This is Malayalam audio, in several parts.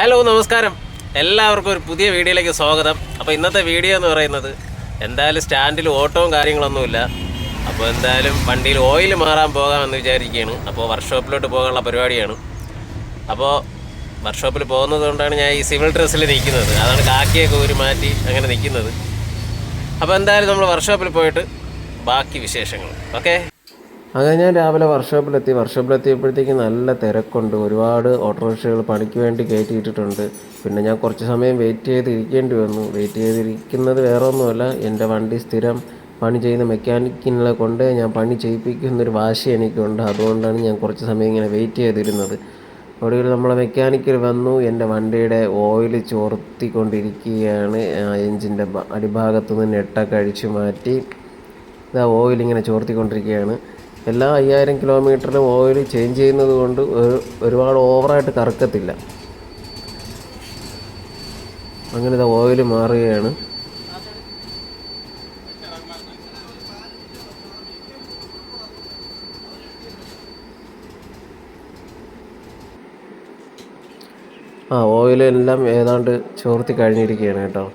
ഹലോ നമസ്കാരം. എല്ലാവർക്കും ഒരു പുതിയ വീഡിയോയിലേക്ക് സ്വാഗതം. അപ്പോൾ ഇന്നത്തെ വീഡിയോ എന്ന് പറയുന്നത് എന്തായാലും സ്റ്റാൻഡിൽ ഓട്ടവും കാര്യങ്ങളൊന്നുമില്ല. അപ്പോൾ എന്തായാലും വണ്ടിയിൽ ഓയിൽ മാറാൻ പോകാമെന്ന് വിചാരിക്കുകയാണ്. അപ്പോൾ വർക്ക്ഷോപ്പിലോട്ട് പോകാനുള്ള പരിപാടിയാണ്. അപ്പോൾ വർക്ക്ഷോപ്പിൽ പോകുന്നത് കൊണ്ടാണ് ഞാൻ ഈ സിവിൽ ഡ്രസ്സിൽ നിൽക്കുന്നത്. അതാണ് കാക്കിയൊക്കെ ഒരു മാറ്റി അങ്ങനെ നിൽക്കുന്നത്. അപ്പോൾ എന്തായാലും നമ്മൾ വർക്ക്ഷോപ്പിൽ പോയിട്ട് ബാക്കി വിശേഷങ്ങൾ. ഓക്കെ അങ്ങനെ ഞാൻ രാവിലെ വർക്ക്ഷോപ്പിലെത്തി വർക്ക്ഷോപ്പിലെത്തിയപ്പോഴത്തേക്ക് നല്ല തിരക്കുണ്ട്. ഒരുപാട് ഓട്ടോറിക്ഷകൾ പണിക്ക് വേണ്ടി കയറ്റിയിട്ടിട്ടുണ്ട്. പിന്നെ ഞാൻ കുറച്ച് സമയം വെയിറ്റ് ചെയ്തിരിക്കേണ്ടി വന്നു. വെയിറ്റ് ചെയ്തിരിക്കുന്നത് വേറെ ഒന്നുമല്ല എന്റെ വണ്ടി സ്ഥിരം പണി ചെയ്യുന്ന മെക്കാനിക്കിനെ കൊണ്ട് ഞാൻ പണി ചെയ്യിപ്പിക്കുന്നൊരു വാശി എനിക്കുണ്ട്. അതുകൊണ്ടാണ് ഞാൻ കുറച്ച് സമയം ഇങ്ങനെ വെയിറ്റ് ചെയ്തിരുന്നത്. ഒടുവിൽ നമ്മളെ മെക്കാനിക്കൽ വന്നു. എന്റെ വണ്ടിയുടെ ഓയിൽ ചോർത്തിക്കൊണ്ടിരിക്കുകയാണ്. എഞ്ചിന്റെ അടിഭാഗത്തു നിന്ന് നെട്ടൊക്കെ അഴിച്ചു മാറ്റി. ഇതാ ഓയിൽ ഇങ്ങനെ ചോർത്തിക്കൊണ്ടിരിക്കുകയാണ്. എല്ലാ അയ്യായിരം കിലോമീറ്ററിലും ഓയിൽ ചേഞ്ച് ചെയ്യുന്നത് കൊണ്ട് ഒരു ഒരുപാട് ഓവറായിട്ട് കറക്കത്തില്ല. അങ്ങനെ ഇതാ ഓയിൽ മാറുകയാണ്. ആ ഓയിലെല്ലാം ഏതാണ്ട് ചോർത്തി കഴിഞ്ഞിരിക്കുകയാണ് കേട്ടോ.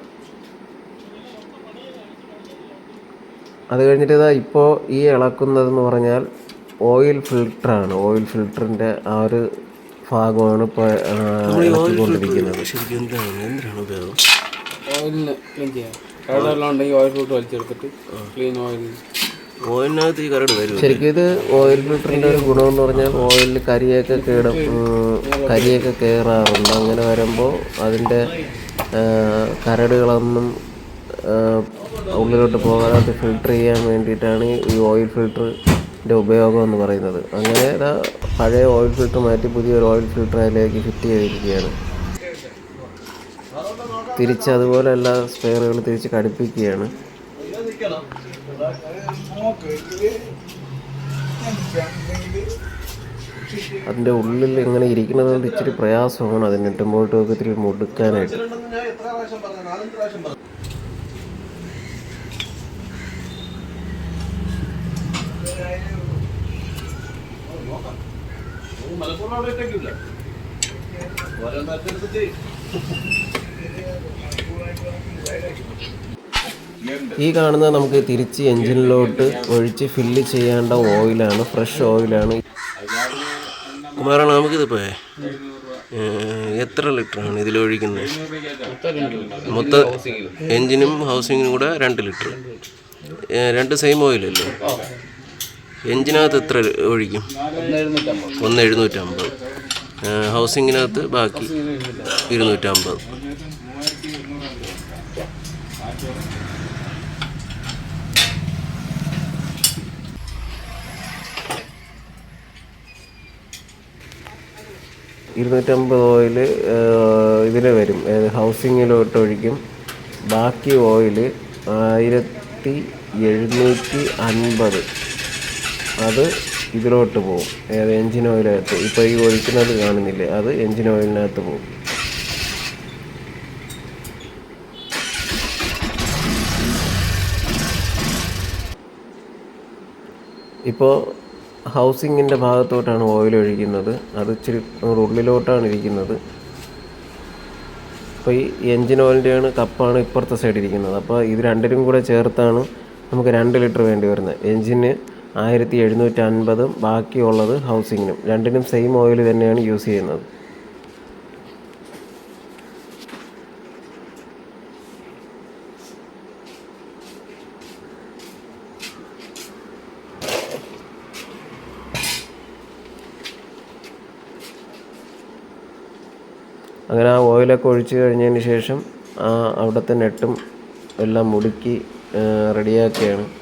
അത് കഴിഞ്ഞിട്ട് ഇതാ ഇപ്പോൾ ഈ ഇളക്കുന്നതെന്ന് പറഞ്ഞാൽ ഓയിൽ ഫിൽറ്ററാണ് ഓയിൽ ഫിൽറ്ററിന്റെ ആ ഒരു ഭാഗമാണ് ഇപ്പോൾ ഇളക്കിക്കൊണ്ടിരിക്കുന്നത്. ഓയിലിന് ക്ലീൻ ചെയ്യാം. കരടെല്ലാം ഉണ്ടെങ്കിൽ ഓയിൽ വലിച്ചെടുത്തിട്ട് ക്ലീൻ ഓയിൽ ഓയിലിനകത്ത് ഈ കരട് വരും ശരിക്കും ഇത് ഓയിൽ ഫിൽറ്ററിന്റെ ഒരു ഗുണം എന്ന് പറഞ്ഞാൽ ഓയിലിൽ കരിയൊക്കെ കീടും കരിയൊക്കെ കയറാറുണ്ട് അങ്ങനെ വരുമ്പോൾ അതിന്റെ കരടുകളൊന്നും ഉള്ളിലോട്ട് പോകാതെ ഫിൽട്ടർ ചെയ്യാൻ വേണ്ടിയിട്ടാണ് ഈ ഓയിൽ ഫിൽറ്ററിന്റെ ഉപയോഗം എന്ന് പറയുന്നത്. അങ്ങനെ പഴയ ഓയിൽ ഫിൽറ്റർ മാറ്റി പുതിയൊരു ഓയിൽ ഫിൽറ്റർ അതിലേക്ക് ഫിറ്റ് ചെയ്തിരിക്കുകയാണ്. തിരിച്ച് അതുപോലെ എല്ലാ സ്പെയറുകൾ തിരിച്ച് ഘടിപ്പിക്കുകയാണ്. അതിന്റെ ഉള്ളിൽ ഇങ്ങനെ ഇരിക്കുന്നത് കൊണ്ട് ഇച്ചിരി പ്രയാസമാണ് അതിന് ഇട്ടുമ്പോഴൊക്കെ ഇത്തിരി മുടുക്കാനായിട്ട്. ഈ കാണുന്നത് നമുക്ക് തിരിച്ച് എഞ്ചിനിലോട്ട് ഒഴിച്ച് ഫില്ല് ചെയ്യേണ്ട ഓയിലാണ് ഫ്രഷ് ഓയിലാണ് കുമാരാണ് നമുക്കിത് പോയേ എത്ര ലിറ്ററാണ് ഇതിൽ ഒഴിക്കുന്നത്? മൊത്തം എഞ്ചിനും ഹൗസിങ്ങിനും കൂടെ രണ്ട് ലിറ്റർ. രണ്ട് സെയിം ഓയിലല്ലേ എഞ്ചിനകത്ത് എത്ര ഒഴിക്കും? ഒന്ന് എഴുന്നൂറ്റമ്പത്. ഹൗസിങ്ങിനകത്ത് ബാക്കി ഇരുന്നൂറ്റമ്പത്. ഇരുന്നൂറ്റമ്പത് ഓയിൽ ഇതിന് വരും. ഹൗസിങ്ങിലോട്ട് ഒഴിക്കും. ബാക്കി ഓയിൽ ആയിരത്തി എഴുന്നൂറ്റി അൻപത്. അത് ഇതിലോട്ട് പോകും ഏത് എൻജിൻ ഓയിലകത്ത് ഇപ്പോൾ ഈ ഒഴിക്കുന്നത് കാണുന്നില്ലേ? അത് എൻജിൻ ഓയിലിനകത്ത് പോകും ഇപ്പോൾ ഹൗസിങ്ങിന്റെ ഭാഗത്തോട്ടാണ് ഓയിൽ ഒഴിക്കുന്നത്. അത് ഇച്ചിരി ഉള്ളിലോട്ടാണ് ഇരിക്കുന്നത്. അപ്പോൾ ഈ എൻജിൻ ഓയിലിന്റെയാണ് കപ്പാണ് ഇപ്പുറത്തെ സൈഡ് ഇരിക്കുന്നത്. അപ്പോൾ ഇത് രണ്ടിനും കൂടെ ചേർത്താണ് നമുക്ക് രണ്ട് ലിറ്റർ വേണ്ടി വരുന്നത്. എൻജിന് ആയിരത്തി എഴുന്നൂറ്റി അൻപതും ബാക്കിയുള്ളത് ഹൗസിങ്ങിനും. രണ്ടിനും സെയിം ഓയിൽ തന്നെയാണ് യൂസ് ചെയ്യുന്നത്. അങ്ങനെ ആ ഓയിലൊക്കെ ഒഴിച്ച് കഴിഞ്ഞതിന് ശേഷം ആ അവിടുത്തെ നെട്ടും എല്ലാം മുടുക്കി റെഡിയാക്കുകയാണ്